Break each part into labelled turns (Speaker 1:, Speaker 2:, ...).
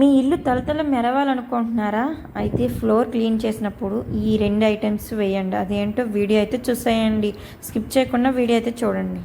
Speaker 1: మీ ఇల్లు తలతల మెరవాలనుకుంటున్నారా? అయితే floor clean చేసినప్పుడు ఈ రెండు ఐటమ్స్ వేయండి. అదేంటో వీడియో అయితే చూసేయండి. స్కిప్ చేయకుండా వీడియో అయితే చూడండి.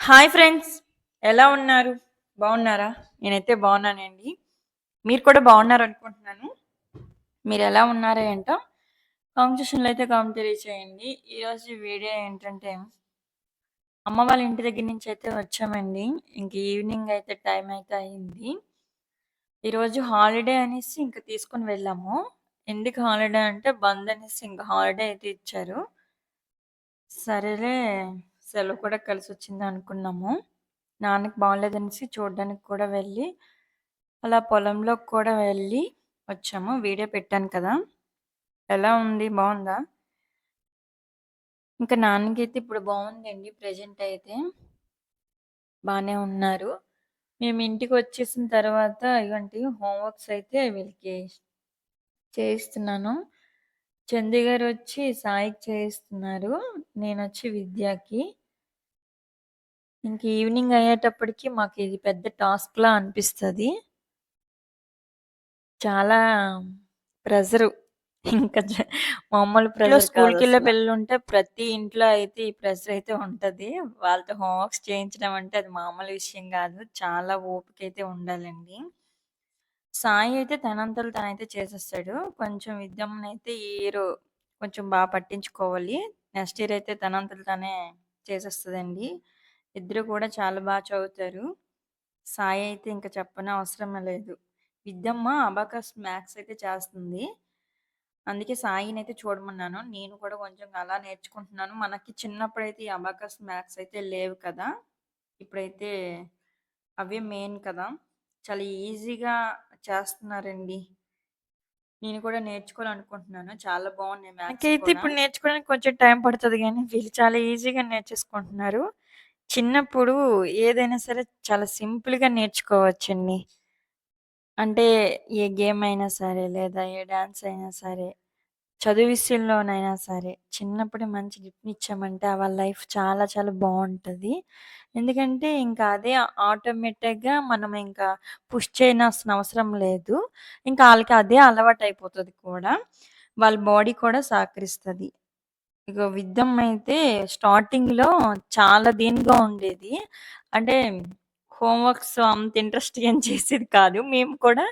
Speaker 1: హాయ్ ఫ్రెండ్స్ ఎలా ఉన్నారు? బాగున్నారా? నేనైతే బాగున్నానండి. మీరు కూడా బాగున్నారు అనుకుంటున్నాను. మీరు ఎలా ఉన్నారా ఏంటో కామెంట్ అయితే కామెంట్ తెలియచేయండి. ఈరోజు వీడియో ఏంటంటే అమ్మ వాళ్ళ ఇంటి దగ్గర నుంచి అయితే వచ్చామండి. ఇంక ఈవినింగ్ అయితే టైం అయితే అయింది. ఈరోజు హాలిడే అనేసి ఇంకా తీసుకొని వెళ్ళాము. ఎందుకు హాలిడే అంటే బంద్ అనేసి ఇంకా హాలిడే అయితే ఇచ్చారు. సరేలే సెలవు కూడా కలిసి వచ్చింది అనుకున్నాము. నాన్నకి బాగోలేదనేసి చూడడానికి కూడా వెళ్ళి అలా పొలంలోకి కూడా వెళ్ళి వచ్చాము. వీడియో పెట్టాను కదా. ఎలా ఉంది? బాగుందా ఇంకా నాన్నకైతే ఇప్పుడు బాగుందండి ప్రెజెంట్ అయితే బాగానే ఉన్నారు. మేము ఇంటికి వచ్చేసిన తర్వాత ఇవంటి హోంవర్క్స్ అయితే వీళ్ళకి చేయిస్తున్నాను. చందు గారు వచ్చి సాయికి చేయిస్తున్నారు. నేను వచ్చి విద్యకి. ఇంక ఈవినింగ్ అయ్యేటప్పటికి మాకు ఇది పెద్ద టాస్క్ లా అనిపిస్తుంది. చాలా ప్రెజరు. ఇంకా మామూలు ప్రెజర్ స్కూల్కి వెళ్ళే పిల్లలు ఉంటే ప్రతి ఇంట్లో అయితే ఈ ప్రెజర్ అయితే ఉంటది. వాళ్ళతో హోంవర్క్స్ చేయించడం అంటే అది మామూలు విషయం కాదు. చాలా ఓపిక అయితే ఉండాలండి. సాయి అయితే తనంతలు తనైతే చేసేస్తాడు. కొంచెం విద్యమ్మని అయితే ఈ ఇయర్ కొంచెం బాగా పట్టించుకోవాలి. నెక్స్ట్ ఇయర్ అయితే తనంతలు తనే చేసేస్తుందండి. ఇద్దరు కూడా చాలా బాగా చదువుతారు. సాయి అయితే ఇంకా చెప్పని అవసరం లేదు. విద్యమ్మ అబాకస్ మ్యాథ్స్ అయితే చేస్తుంది. అందుకే సాయిని అయితే చూడమన్నాను. నేను కూడా కొంచెం అలా నేర్చుకుంటున్నాను. మనకి చిన్నప్పుడైతే ఈ అబాకస్ మ్యాథ్స్ అయితే లేవు కదా. ఇప్పుడైతే అవే మెయిన్ కదా. చాలా ఈజీగా చేస్తున్నారండి. నేను కూడా నేర్చుకోవాలనుకుంటున్నాను. చాలా బాగున్నాయి అయితే ఇప్పుడు నేర్చుకోవడానికి కొంచెం టైం పడుతుంది కానీ వీళ్ళు చాలా ఈజీగా నేర్చేసుకుంటున్నారు. చిన్నప్పుడు ఏదైనా సరే చాలా సింపుల్గా నేర్చుకోవచ్చండి. అంటే ఏ గేమ్ అయినా సరే లేదా ఏ డాన్స్ అయినా సరే. చదువు విషయంలోనైనా సరే చిన్నప్పుడు మంచి గిఫ్ట్ ఇచ్చామంటే వాళ్ళ లైఫ్ చాలా చాలా బాగుంటుంది. ఎందుకంటే ఇంకా అదే ఆటోమేటిక్గా మనం ఇంకా పుష్ చేయనవసరం అవసరం లేదు. ఇంకా వాళ్ళకి అదే అలవాటు అయిపోతుంది కూడా. వాళ్ళ బాడీ కూడా సహకరిస్తుంది. ఇక విద్యమ్ అయితే స్టార్టింగ్‌లో చాలా దీనిగా ఉండేది. అంటే హోంవర్క్స్ అంత ఇంట్రెస్ట్‌గా ఏం చేసేది కాదు. మేము కూడా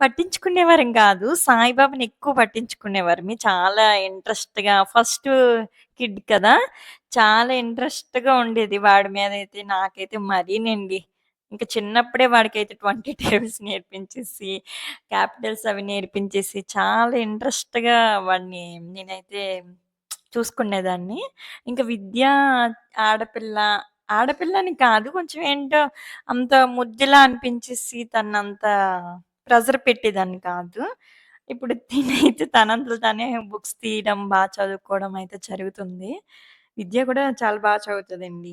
Speaker 1: పట్టించుకునేవారం కాదు. సాయిబాబాని ఎక్కువ పట్టించుకునేవారమి. చాలా ఇంట్రెస్ట్‌గా ఫస్ట్ కిడ్ కదా! చాలా ఇంట్రెస్ట్‌గా ఉండేది వాడి మీద అయితే నాకైతే మరీనండి. ఇంకా చిన్నప్పుడే వాడికైతే 20 టేబుల్స్ నేర్పించేసి, క్యాపిటల్స్ అవి నేర్పించేసి చాలా ఇంట్రెస్ట్‌గా వాడిని నేనైతే చూసుకునేదాన్ని. ఇంకా విద్య ఆడపిల్ల, ఆడపిల్లని కాదు కొంచెం ఏంటో అంత ముద్దులా అనిపించేసి తనంత ప్రెజర్ పెట్టేదాన్ని కాదు. ఇప్పుడు తినైతే తనంతట తనే బుక్స్ తీయడం, బా చదువుకోవడం అయితే జరుగుతుంది. విద్య కూడా చాలా బా చదువుతదండి.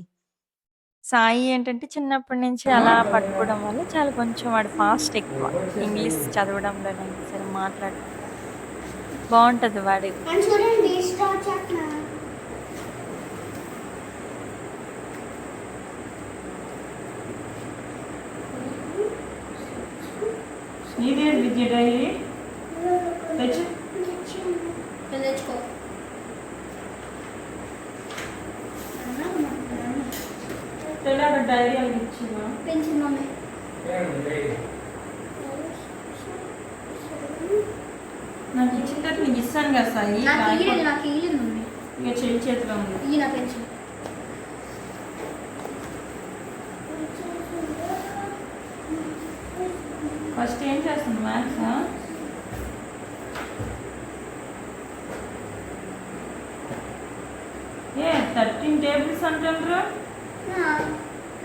Speaker 1: సాయి ఏంటంటే చిన్నప్పటి నుంచి అలా పట్టుకోవడం వల్ల చాలా కొంచెం వాడు ఫాస్ట్ ఎక్కువ. ఇంగ్లీష్ చదవడంలోనైనా సరే మాట్లాడడం. బావుంటది వాడి
Speaker 2: అని చూడండి స్టార్ట్ చేస్తున్నా
Speaker 1: నీదేంటి విద్య డైలీ? తెచ్చు.
Speaker 2: తెచ్చుకో.
Speaker 1: తెల్ల డైరీ అని
Speaker 2: పెన్సిల్ మమ్మీ.
Speaker 1: నాకు ఇచ్చిన తర్వాత నీకు ఇస్తాను కదా సాయి ఇక చెయ్యి చేతిలో ఉంది.
Speaker 2: ఇయ్యి నా పెన్సిల్
Speaker 1: ఫస్ట్ ఏం చేస్తుంది మ్యాథ్స్ ఏ థర్టీన్ టేబుల్స్ అంటుండ్రు?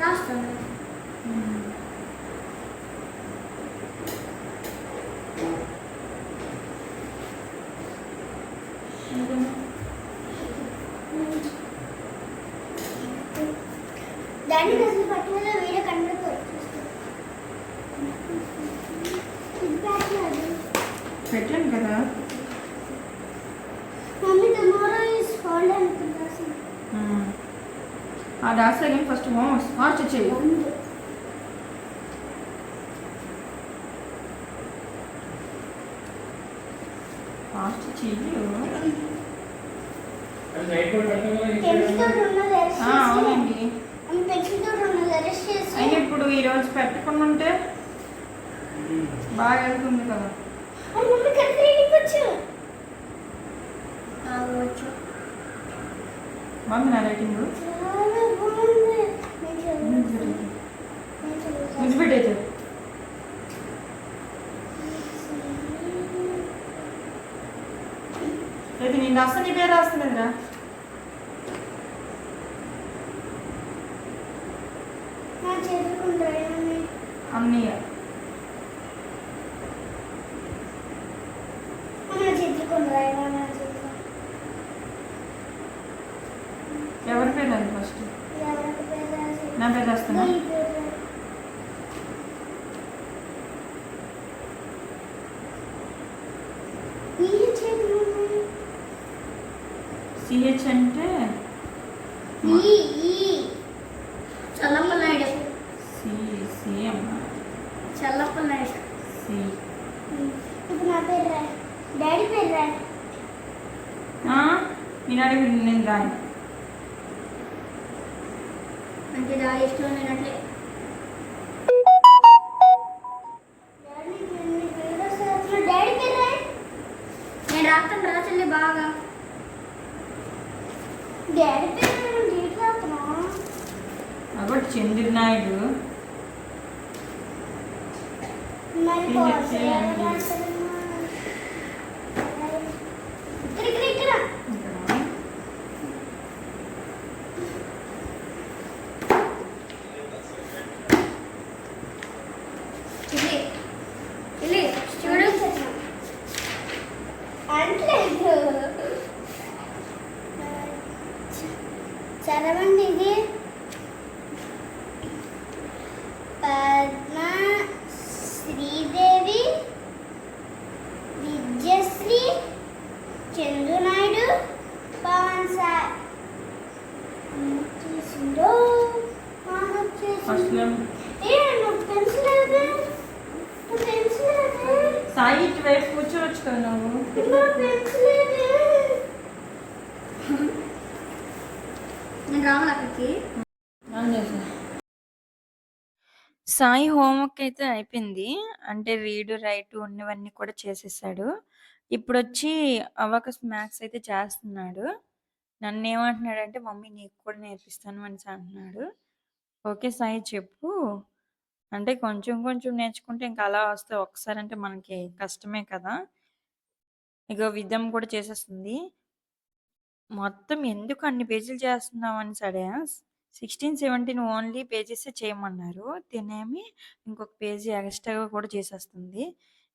Speaker 2: రాస్తాను దాన్ని అసలు పట్టుదల వేరే కనబడుతుంది
Speaker 3: పెట్టాను కదా
Speaker 2: మమ్మీ టుమారో ఇస్ హాలిడే అనుకుంటా అసలు
Speaker 3: ఉమ్. ఆ డాన్స్ కానీ ఫస్ట్ ఫాస్ట్ చెయ్యి ఫాస్ట్ చెయ్యి అవునండి. అయినా ఇప్పుడు ఈరోజు పెట్టకుండా ఉంటే బాగా వెళ్తుంది కదా. బాగుంది నా రైటింగ్?
Speaker 2: చాలా బాగుంది నేను
Speaker 3: రాస్తా నీ పేరు
Speaker 2: మమ్మీ
Speaker 3: అన్నయ్య ఎవరి పేరు అది ఫస్ట్ నా పేరు రాస్తున్నా సాయి
Speaker 1: హోంవర్క్ అయితే అయిపోయింది. అంటే రీడ్, రైట్ ఉన్నవన్నీ కూడా చేసేసాడు. ఇప్పుడు వచ్చి అబాకస్ మ్యాథ్స్ అయితే చేస్తున్నాడు. నన్ను నన్నేమంటున్నాడంటే, "మమ్మీ నీకు కూడా నేర్పిస్తాను" అని అంటున్నాడు. ఓకే సాయి చెప్పు. అంటే కొంచెం కొంచెం నేర్చుకుంటే ఇంకా అలా వస్తే ఒకసారి అంటే మనకి కష్టమే కదా! ఇగో విధం కూడా చేసేస్తుంది. మొత్తం ఎందుకు అన్ని పేజీలు చేస్తున్నావు అని సరే 16, 17 ఓన్లీ పేజెస్ చేయమన్నారు. తినేమి ఇంకొక పేజీ ఎక్స్‌ట్రాగా కూడా చేసేస్తుంది.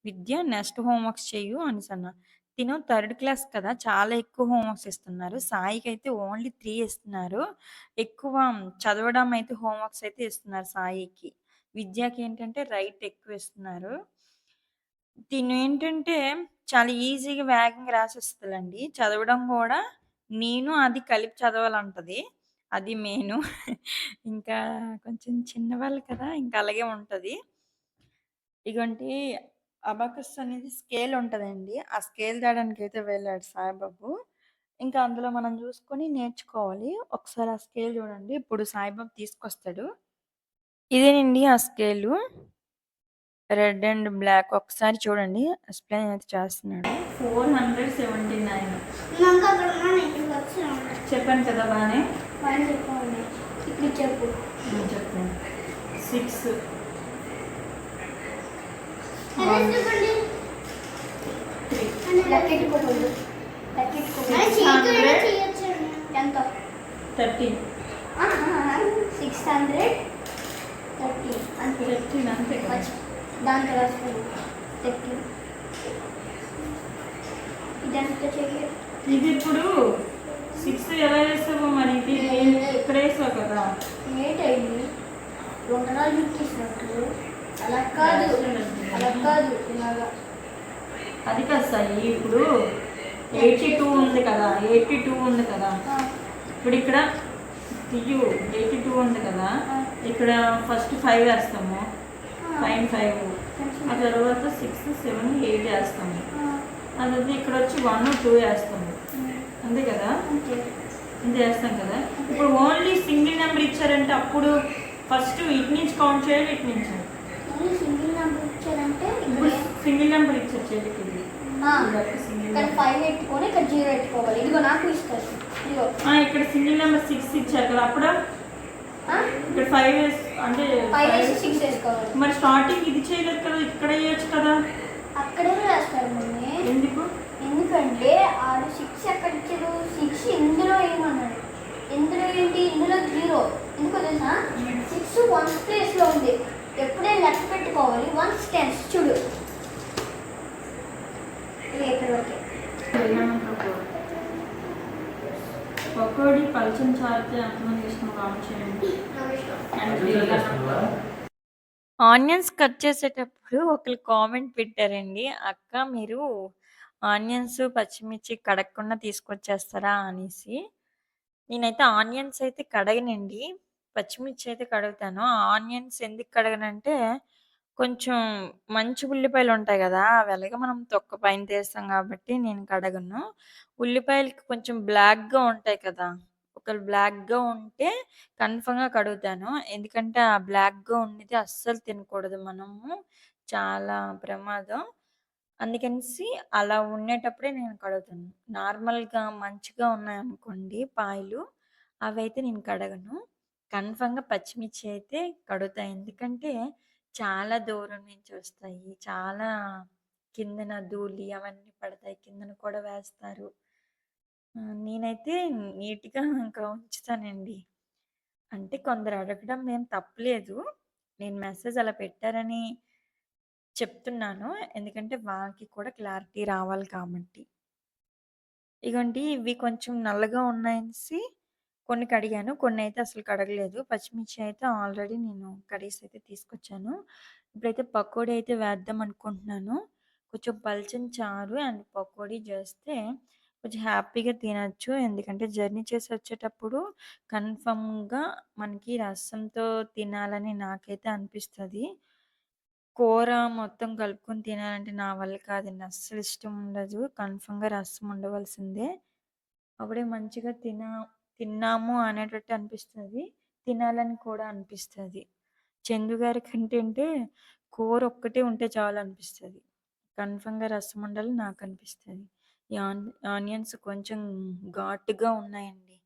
Speaker 1: విద్య నెక్స్ట్ హోంవర్క్స్ చేయు అనేసి అనేసన్నా. తిను థర్డ్ క్లాస్ కదా! చాలా ఎక్కువ హోంవర్క్స్ ఇస్తున్నారు. సాయికి అయితే ఓన్లీ త్రీ ఇస్తున్నారు. ఎక్కువ చదవడం అయితే హోంవర్క్స్ అయితే ఇస్తున్నారు సాయికి. విద్యకి ఏంటంటే రైట్ ఎక్కువ ఇస్తున్నారు. తిను ఏంటంటే చాలా ఈజీగా వేగంగా రాసిస్తుందండి చదవడం కూడా నేను అది కలిపి చదవాలంటది. అది మెయిన్ ఇంకా కొంచెం చిన్నవాళ్ళు కదా! ఇంకా అలాగే ఉంటుంది ఇగోంటి అబాకస్ అనేది స్కేల్ ఉంటుందండి ఆ స్కేల్ తేడానికైతే వెళ్ళాడు సాయిబాబు. ఇంకా అందులో మనం చూసుకొని నేర్చుకోవాలి. ఒకసారి ఆ స్కేల్ చూడండి. ఇప్పుడు సాయిబాబు తీసుకొస్తాడు. ఇదేనండి ఆ స్కేలు. రెడ్ అండ్ బ్లాక్ ఒకసారి చూడండి. ఎక్స్‌ప్లెయిన్ అయితే చేస్తున్నాడు.
Speaker 3: 479
Speaker 2: నాకు అక్కడ ఉన్నాను ఇక్కడికి వచ్చాను
Speaker 3: చెప్పాను కదా బానే?
Speaker 2: వాళ్ళు చెప్పండి చెప్పు.
Speaker 3: నేను చెప్పాను 6
Speaker 2: అదే చెప్పండి. లెక్కెట్టుకోకూడదు లెక్కెట్టుకోకూడదు చేయొచ్చు ఎంత?
Speaker 3: 30
Speaker 2: హండ్రెడ్. థర్టీ. అంతే.
Speaker 3: పెట్టిన అంతే
Speaker 2: దాంట్లో రాసుకోండి థర్టీ ఇదంతా చెయ్యి.
Speaker 3: ఇది ఇప్పుడు సిక్స్ ఎలా వేస్తావు మరి? ఇది ఇక్కడ వేసావు కదా?
Speaker 2: ఏంటండి వందనాలు చూపిస్తున్నట్టు అలా కాదు. అలా కాదు ఇలాగా.
Speaker 3: అది కాదు సాయి ఇప్పుడు ఎయిటీ టూ ఉంది కదా. ఎయిటీ టూ ఉంది కదా. ఇప్పుడు ఇక్కడ తీయు ఎయిటీ టూ ఉంది కదా. ఇక్కడ ఫస్ట్ ఫైవ్ వేస్తాము.
Speaker 2: ఆ.
Speaker 3: ఫైవ్. ఆ తర్వాత సిక్స్ సెవెన్ ఎయిట్
Speaker 2: ఆ.
Speaker 3: తర్వాత ఇక్కడ వచ్చి వన్ టూ వేస్తాము
Speaker 2: ఉమ్,
Speaker 3: అంతే కదా? ఇంత వేస్తాం కదా? ఇప్పుడు ఓన్లీ సింగిల్ నెంబర్ ఇచ్చారంటే అప్పుడు ఫస్ట్ ఇటు నుంచి కౌంట్ చేయాలి ఇటు నుంచి?
Speaker 2: సింగిల్ నెంబర్ ఇచ్చారంటే
Speaker 3: ఇప్పుడు సింగిల్ నెంబర్ ఇచ్చారు చేతికి ఇది.
Speaker 2: ఇక్కడ. ఫైవ్ పెట్టుకొని ఇక్కడ జీరో పెట్టుకోవాలి. ఇదిగో నాకు ఇస్తారు
Speaker 3: ఇక్కడ సింగిల్ నెంబర్ సిక్స్ ఇచ్చారు కదా అప్పుడు? ఇక్కడ ఫైవ్
Speaker 2: వేసి వేసుకోవాలి
Speaker 3: మరి స్టార్టింగ్ ఇది చేయలేదు కదా ఇక్కడ వేయచ్చు కదా.
Speaker 2: అక్కడే వేస్తారు మమ్మీ.
Speaker 3: ఎందుకు?
Speaker 2: ఎందుకంటే ఆడు సిక్స్ ఎక్కడ ఇచ్చారు సిక్స్ ఇందులో ఏమన్నాడు? ఇందులో ఏంటి? ఇందులో జీరో ఎందుకో తెలుసా? సిక్స్ వన్ ప్లేస్లో ఉంది. ఎప్పుడైనా
Speaker 3: అర్థం కామెంట్ చేయండి
Speaker 1: ఆనియన్స్ కట్ చేసేటప్పుడు ఒకరు కామెంట్ పెట్టారండి అక్క మీరు ఆనియన్స్ పచ్చిమిర్చి కడగకుండా తీసుకొచ్చేస్తారా? అనేసి. నేనైతే ఆనియన్స్ అయితే కడగనండి పచ్చిమిర్చి అయితే కడుగుతాను. ఆనియన్స్ ఎందుకు కడగనంటే కొంచెం మంచి ఉల్లిపాయలు ఉంటాయి కదా అవి మనం తొక్క పైన తీస్తాం కాబట్టి నేను కడగను. ఉల్లిపాయలకి కొంచెం బ్లాక్గా ఉంటాయి కదా ఒకవేళ బ్లాక్గా ఉంటే కన్ఫర్మ్గా కడుగుతాను. ఎందుకంటే ఆ బ్లాక్గా ఉన్నది అస్సలు తినకూడదు మనము. చాలా ప్రమాదం. అందుకనేసి అలా ఉండేటప్పుడే నేను కడుగుతాను. నార్మల్గా మంచిగా ఉన్నాయనుకోండి పాయలు అవైతే నేను కడగను. కన్ఫర్మ్గా పచ్చిమిర్చి అయితే కడుగుతాను ఎందుకంటే చాలా దూరం నుంచి వస్తాయి. చాలా కిందన ధూళి అవన్నీ పడతాయి. కిందన కూడా వేస్తారు. నేనైతే నీట్గా ఇంకా ఉంచుతానండి అంటే కొందరు అడగడం ఏం తప్పలేదు. నేను మెసేజ్ అలా పెట్టారని చెప్తున్నాను. ఎందుకంటే వాళ్ళకి కూడా క్లారిటీ రావాలి కాబట్టి. ఇగోండి ఇవి కొంచెం నల్లగా ఉన్నాయనేసి కొన్ని కడిగాను. కొన్ని అయితే అసలు కడగలేదు. పచ్చిమిర్చి అయితే ఆల్రెడీ నేను కడిగేసి అయితే తీసుకొచ్చాను. ఇప్పుడైతే పకోడీ అయితే వేద్దాం అనుకుంటున్నాను. కొంచెం పల్చని చారు అండ్ పకోడీ చేస్తే కొంచెం హ్యాపీగా తినచ్చు. ఎందుకంటే జర్నీ చేసి వచ్చేటప్పుడు కన్ఫర్మ్గా మనకి రసంతో తినాలని నాకైతే అనిపిస్తుంది. కూర మొత్తం కలుపుకొని తినాలంటే నా వల్ల కాదండి అస్సలు ఇష్టం ఉండదు. కన్ఫర్మ్గా రసం ఉండవలసిందే. అప్పుడే మంచిగా తిన తిన్నాము అనేటట్టు అనిపిస్తుంది. తినాలని కూడా అనిపిస్తుంది. చందు గారి కంటే కూర ఒక్కటే ఉంటే చాలు అనిపిస్తుంది. కన్ఫర్మ్గా రసం ఉండాలి నాకు అనిపిస్తుంది. ఈ ఆన్ ఆనియన్స్ కొంచెం ఘాటుగా ఉన్నాయండి.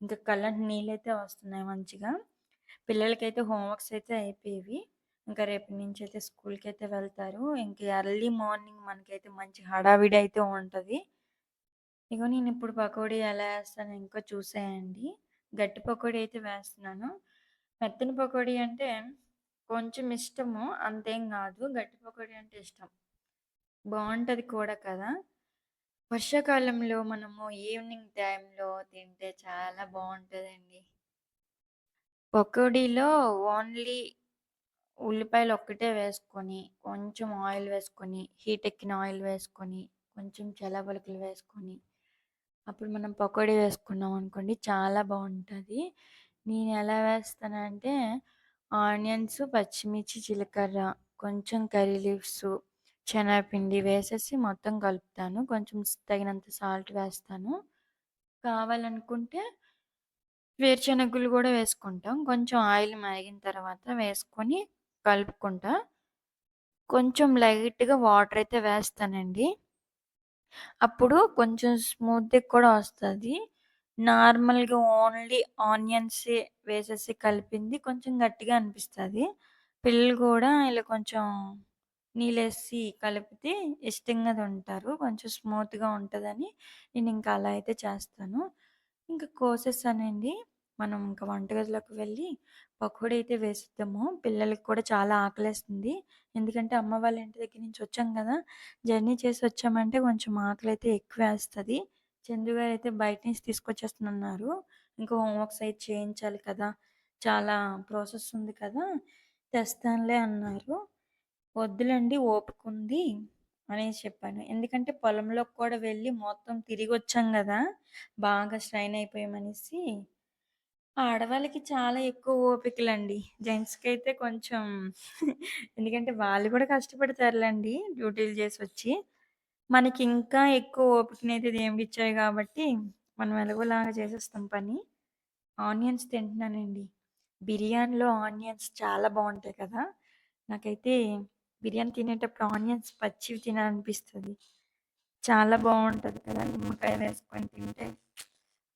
Speaker 1: ఇంకా కళ్ళంటి నీళ్ళైతే వస్తున్నాయి మంచిగా. పిల్లలకైతే హోంవర్క్స్ అయితే అయిపోయేవి. ఇంకా రేపటి నుంచి అయితే స్కూల్కి అయితే వెళ్తారు. ఇంకా ఎర్లీ మార్నింగ్ మనకైతే మంచి హడావిడి అయితే ఉంటుంది. ఇగో నేను ఇప్పుడు పకోడీ ఎలా వేస్తాను ఇంకా చూసేయండి. గట్టి పకోడీ అయితే వేస్తున్నాను. మెత్తని పకోడీ అంటే కొంచెం ఇష్టము అంతేం కాదు. గట్టి పకోడీ అంటే ఇష్టం. బాగుంటుంది కూడా కదా. వర్షాకాలంలో మనము ఈవినింగ్ టైంలో తింటే చాలా బాగుంటుందండి. పకోడీలో ఓన్లీ ఉల్లిపాయలు ఒక్కటే వేసుకొని కొంచెం ఆయిల్ వేసుకొని హీట్ ఎక్కిన ఆయిల్ వేసుకొని కొంచెం చల్లబలుకులు వేసుకొని అప్పుడు మనం పకోడీ వేసుకున్నాం అనుకోండి చాలా బాగుంటుంది. నేను ఎలా వేస్తానంటే ఆనియన్స్ పచ్చిమిర్చి జీలకర్ర కొంచెం కర్రీ లీవ్స్ శనగపిండి వేసేసి మొత్తం కలుపుతాను. కొంచెం తగినంత సాల్ట్ వేస్తాను. కావాలనుకుంటే వేరుశనగులు కూడా వేసుకుంటాం. కొంచెం ఆయిల్ మరిగిన తర్వాత వేసుకొని కలుపుకుంటా. కొంచెం లైట్గా వాటర్ అయితే వేస్తానండి. అప్పుడు కొంచెం స్మూత్గా కూడా వస్తుంది. నార్మల్గా ఓన్లీ ఆనియన్స్ వేసేసి కలిపింది కొంచెం గట్టిగా అనిపిస్తుంది. పిల్లలు కూడా ఇలా కొంచెం నీళ్ళేసి కలిపితే ఇష్టంగా తింటారు కొంచెం స్మూత్గా ఉంటుందని నేను ఇంకా అలా అయితే చేస్తాను ఇంకా కోసేసానండి మనం ఇంక వంటగదిలోకి వెళ్ళి పకోడీ అయితే వేసేద్దాము. పిల్లలకి కూడా చాలా ఆకలేస్తుంది. ఎందుకంటే అమ్మ వాళ్ళ ఇంటి దగ్గర నుంచి వచ్చాం కదా! జర్నీ చేసి వచ్చామంటే కొంచెం ఆకలైతే ఎక్కువేస్తది. చందు గారైతే బయట నుంచి తీసుకొచ్చేస్తానన్నారు. ఇంకా హోంవర్క్స్ అయి చేయించాలి కదా! చాలా ప్రాసెస్ ఉంది కదా! తెస్తానులే అన్నారు. వద్దులేండి ఓపుకుంది అనేసి చెప్పాను. ఎందుకంటే పొలంలోకి కూడా వెళ్ళి మొత్తం తిరిగి వచ్చాం కదా బాగా స్ట్రైన్ అయిపోయామనేసి ఆడవాళ్ళకి చాలా ఎక్కువ ఓపికలండి. జెంట్స్కి అయితే కొంచెం ఎందుకంటే వాళ్ళు కూడా కష్టపడతారులేండి డ్యూటీలు చేసి వచ్చి మనకి ఇంకా ఎక్కువ ఓపికనైతే దేవుడిచ్చాడు కాబట్టి మనం ఎలాగోలాగా చేసేస్తాం పని. ఆనియన్స్ తింటున్నానండి. బిర్యానీలో ఆనియన్స్ చాలా బాగుంటాయి కదా! నాకైతే బిర్యానీ తినేటప్పుడు ఆనియన్స్ పచ్చివి తినాలనిపిస్తది. చాలా బాగుంటుంది కదా! నిమ్మకాయ వేసుకొని తింటే.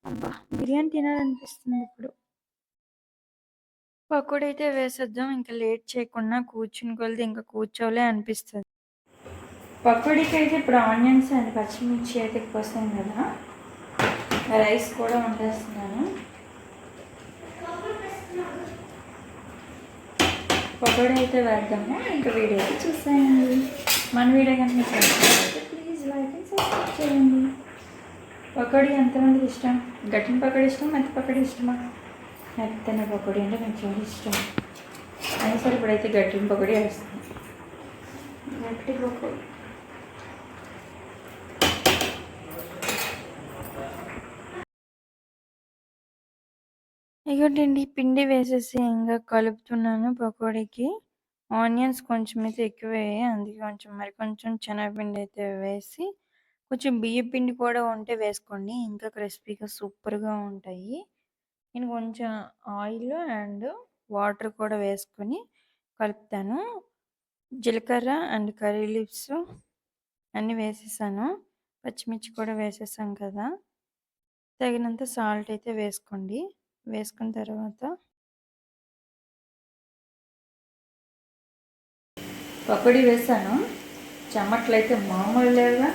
Speaker 1: అబ్బా! బిర్యానీ తినాలనిపిస్తుంది ఇప్పుడు. పకోడీ అయితే వేసేద్దాం. ఇంకా లేట్ చేయకుండా కూర్చుని కొలిది ఇంకా కూర్చోలే పకోడీకి అయితే ఇప్పుడు ఆనియన్స్ అండ్ పచ్చిమిర్చి అయితే కోసాం కదా! రైస్ కూడా వండేస్తున్నాను. పకోడీ అయితే వేద్దాము. ఇంకా వీడియో అయితే చూసేయండి. మన వీడియో కనుక మీకు ప్లీజ్ లైక్ అండ్ సబ్స్క్రైబ్ చేయండి. పకోడీ ఎంతమందికి ఇష్టం? గట్టిన పకోడీ ఇష్టం మెత్త పకోడీ ఇష్టమా? మెత్తన పకోడీ అంటే నాకు చాలా ఇష్టం. అయినా సరే ఇప్పుడైతే గట్టిన పకోడీ వేస్తాను. గట్టి పకోడీ. ఇగోండి పిండి వేసేసి ఇంకా కలుపుతున్నాను పకోడీకి. ఆనియన్స్ కొంచెం అయితే ఎక్కువ అందుకే కొంచెం మరి కొంచెం శనగపిండి అయితే వేసి, కొంచెం బియ్యం పిండి కూడా ఉంటే వేసుకోండి. ఇంకా క్రిస్పీగా సూపర్‌గా ఉంటాయి. నేను కొంచెం ఆయిల్ అండ్ వాటర్ కూడా వేసుకొని కలుపుతాను. జీలకర్ర అండ్ కర్రీ లీవ్స్ అన్నీ వేసేసాను. పచ్చిమిర్చి కూడా వేసేసాం కదా! తగినంత సాల్ట్ అయితే వేసుకోండి. వేసుకున్న తర్వాత పకోడీ వేసాను. చెమటలైతే మామూలు లేవుగా.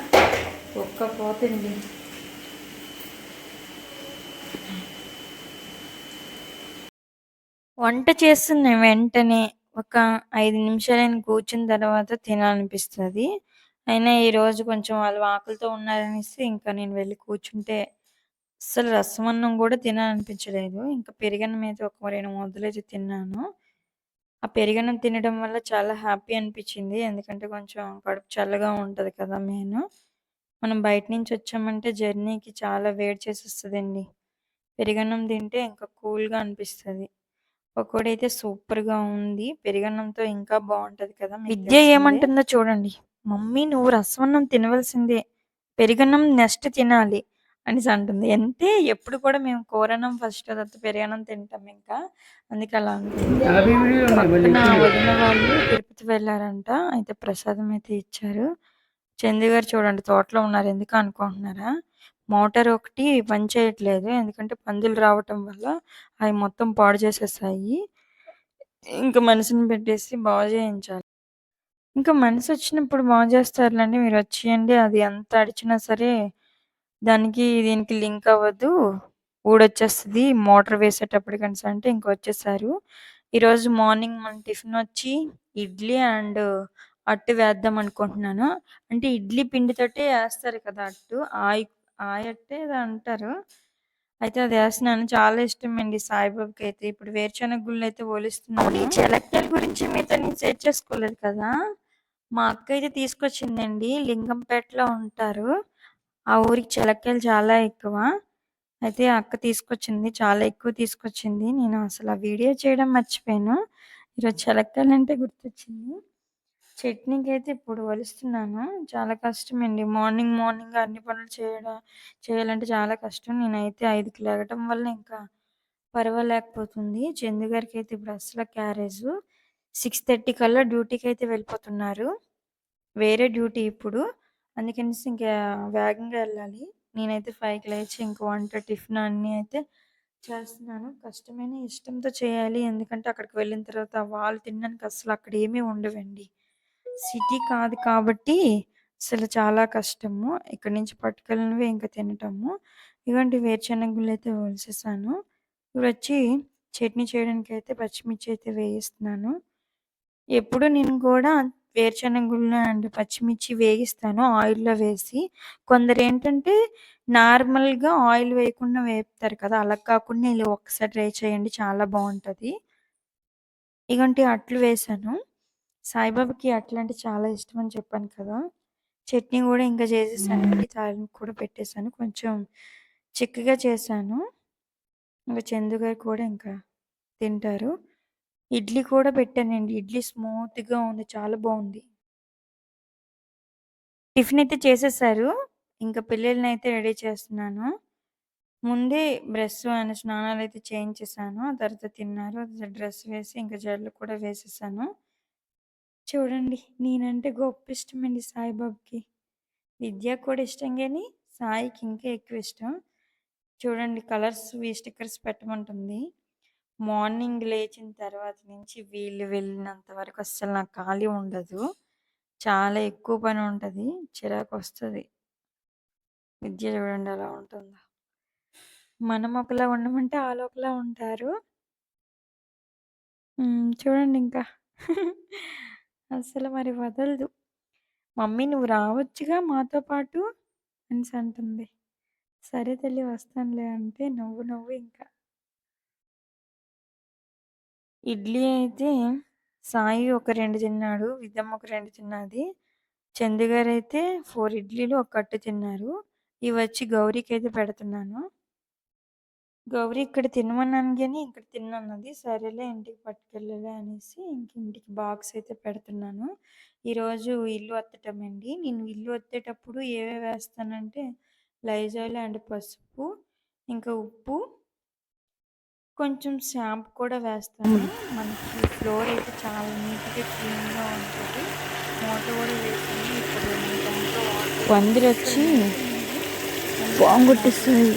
Speaker 1: ఉక్కపోతుంది. వంట చేస్తున్న వెంటనే ఒక 5 నిమిషాలైనా కూర్చున్న తర్వాత తినాలనిపిస్తది. అయినా ఈరోజు కొంచెం వాళ్ళు ఆకలితో ఉన్నారనేసి ఇంకా నేను వెళ్ళి కూర్చుంటే అస్సలు రసం అన్నం కూడా తినాలనిపించలేదు. ఇంకా పెరుగన్నం అయితే ఒక 2 ముద్దలైతే తిన్నాను. ఆ పెరుగన్నం తినడం వల్ల చాలా హ్యాపీ అనిపించింది. ఎందుకంటే కొంచెం కడుపు చల్లగా ఉంటది కదా మెయిను. మనం బయట నుంచి వచ్చామంటే జర్నీకి చాలా వేడి చేసేస్తదండి. పెరుగన్నం తింటే ఇంకా కూల్‌గా అనిపిస్తది. పకోడీ అయితే సూపర్‌గా ఉంది. పెరుగన్నంతో ఇంకా బావుంటది కదా! విద్య. ఏమంటుందో చూడండి. మమ్మీ నువ్వు రసమన్నం తినవలసిందే. పెరుగన్నం నెక్స్ట్ తినాలి అనేసి అంటుంది. అంటే ఎప్పుడు కూడా మేము కూరన్నం ఫస్ట్ తర్వాత పెరుగన్నం తింటాం ఇంకా. అందుకే అలా అంటుంది. వదిన వాళ్ళు తిరుపతి వెళ్ళారంట అయితే ప్రసాదం అయితే ఇచ్చారు. చందు గారు చూడండి తోటలో ఉన్నారు. ఎందుకు అనుకుంటున్నారా? మోటార్ ఒకటి పనిచేయట్లేదు. ఎందుకంటే పందులు రావటం వల్ల అవి మొత్తం పాడు చేసేసాయి. ఇంకా మనిషిని పెట్టేసి బాగు చేయించాలి. ఇంకా మనిషి వచ్చినప్పుడు బాగు చేస్తారులెండి. మీరు వచ్చేయండి. అది ఎంత అడిచినా సరే దానికి దీనికి లింక్ అవ్వదు. ఊడొచ్చేస్తుంది మోటార్ వేసేటప్పటికనేసి అంటే ఇంక వచ్చేసారు. ఈరోజు మార్నింగ్ మన టిఫిన్ వచ్చి ఇడ్లీ అండ్ అట్టు వేద్దాం అనుకుంటున్నాను. అంటే ఇడ్లీ పిండితోటే వేస్తారు కదా అట్టు. ఆయి ఆయట్టే ఏదో అంటారు. అయితే అది వేస్తున్నాను చాలా ఇష్టం అండి సాయిబాబాకైతే. ఇప్పుడు వేరుశనగ గుళ్ళు అయితే పోలిస్తున్నాను చెలక్కాయల గురించి మీతో నేను సెర్చ్ చేసుకోలేదు కదా! మా అక్క అయితే తీసుకొచ్చిందండి. లింగంపేటలో ఉంటారు. ఆ ఊరికి చెలక్కాయలు చాలా ఎక్కువ. అయితే అక్క తీసుకొచ్చింది. చాలా ఎక్కువ తీసుకొచ్చింది. నేను అసలు ఆ వీడియో చేయడం మర్చిపోయాను. ఈరోజు చెలక్కాయలంటే గుర్తొచ్చింది. చట్నీకి అయితే ఇప్పుడు వలుస్తున్నాను చాలా కష్టం అండి మార్నింగ్ మార్నింగ్ అన్ని పనులు చేయడం చేయాలంటే చాలా కష్టం. నేనైతే ఐదుకి లేగటం వల్ల ఇంకా పర్వాలేకపోతుంది చందు అయితే ఇప్పుడు అసలు క్యారేజ్ సిక్స్ థర్టీ కల్లా డ్యూటీకి అయితే వెళ్ళిపోతున్నారు. వేరే డ్యూటీ ఇప్పుడు. అందుకనేసి ఇంకా వేగంగా వెళ్ళాలి నేనైతే 5కి లేచి ఇంక వంట, టిఫిన్ అన్నీ అయితే చేస్తున్నాను. కష్టమైన ఇష్టంతో చేయాలి. ఎందుకంటే అక్కడికి వెళ్ళిన తర్వాత వాళ్ళు తినడానికి అసలు అక్కడ ఏమీ ఉండవండి. సిటీ కాదు కాబట్టి అసలు చాలా కష్టము. ఇక్కడి నుంచి పట్టుకెళ్ళినవి ఇంకా తినటము. ఇగోండి అయితే గుళ్ళైతే ఇప్పుడు వచ్చి చట్నీ చేయడానికి అయితే పచ్చిమిర్చి అయితే వేయిస్తున్నాను. ఎప్పుడు నేను కూడా వేరుశనగ అండ్ పచ్చిమిర్చి వేగిస్తాను ఆయిల్‌లో వేసి. కొందరు ఏంటంటే నార్మల్‌గా ఆయిల్ వేయకుండా వేపుతారు కదా! అలా కాకుండా ఇలా ఒకసారి ట్రై చేయండి చాలా బాగుంటుంది ఇగోండి అట్లు వేశాను. సాయిబాబాకి అట్లంటే చాలా ఇష్టం అని చెప్పాను కదా! చట్నీ కూడా ఇంకా చేసేసానండి. తాలింపు కూడా పెట్టేసాను. కొంచెం చిక్కగా చేశాను. ఇంకా చందు గారు కూడా ఇంకా తింటారు. ఇడ్లీ కూడా పెట్టానండి. ఇడ్లీ స్మూత్‌గా ఉంది. చాలా బాగుంది టిఫిన్ అయితే చేసేసారు. ఇంకా పిల్లలనైతే రెడీ చేస్తున్నాను. ముందే బ్రష్ అండ్ అయితే చేయించేసాను. ఆ తర్వాత తిన్నారు. డ్రెస్ వేసి ఇంకా జడలు కూడా వేసేసాను. చూడండి నేనంటే గొప్ప ఇష్టం అండి సాయిబాబుకి విద్య కూడా ఇష్టం కానీ సాయికి ఇంకా ఎక్కువ ఇష్టం. చూడండి కలర్స్‌వి స్టిక్కర్స్ పెట్టమంటుంది. మార్నింగ్ లేచిన తర్వాత నుంచి వీళ్ళు వెళ్ళినంత వరకు అస్సలు నాకు ఖాళీ ఉండదు. చాలా ఎక్కువ పని ఉంటుంది చిరాకు వస్తుంది విద్య చూడండి అలా ఉంటుందా మనం ఒకలా ఉండమంటే వాళ్ళు ఒకలా ఉంటారు. చూడండి ఇంకా. అసలు మరి వదలదు. మమ్మీ నువ్వు రావచ్చుగా మాతో పాటు అని అంటుంది. సరే తల్లి వస్తానులే అంటే నవ్వు నవ్వు ఇంకా. ఇడ్లీ అయితే సాయి ఒక రెండు తిన్నాడు. విద్యమ్మ ఒక రెండు తిన్నది. చందు గారైతే 4 ఇడ్లీలు ఒక కట్టు తిన్నారు. గౌరిక అయితే పెడుతున్నాను. గౌరీ ఇక్కడ తినమన్నాను కానీ ఇక్కడ తిన్నది సరేలే ఇంటికి పట్టుకెళ్ళలే అనేసి ఇంక ఇంటికి బాక్స్ అయితే పెడుతున్నాను. ఈరోజు ఇల్లు అద్దటమండి. నేను ఇల్లు అత్తేటప్పుడు ఏవే వేస్తానంటే లైజాల్ అండ్ పసుపు, ఇంకా ఉప్పు, కొంచెం షాంపూ కూడా వేస్తాను. మనకి ఫ్లోర్ అయితే చాలా నీట్‌గా క్లీన్‌గా ఉంటది. మూత కూడా వేసాను. ఇప్పుడు
Speaker 4: పందిరొచ్చి బాంగ్ కొట్టేస్తుంది.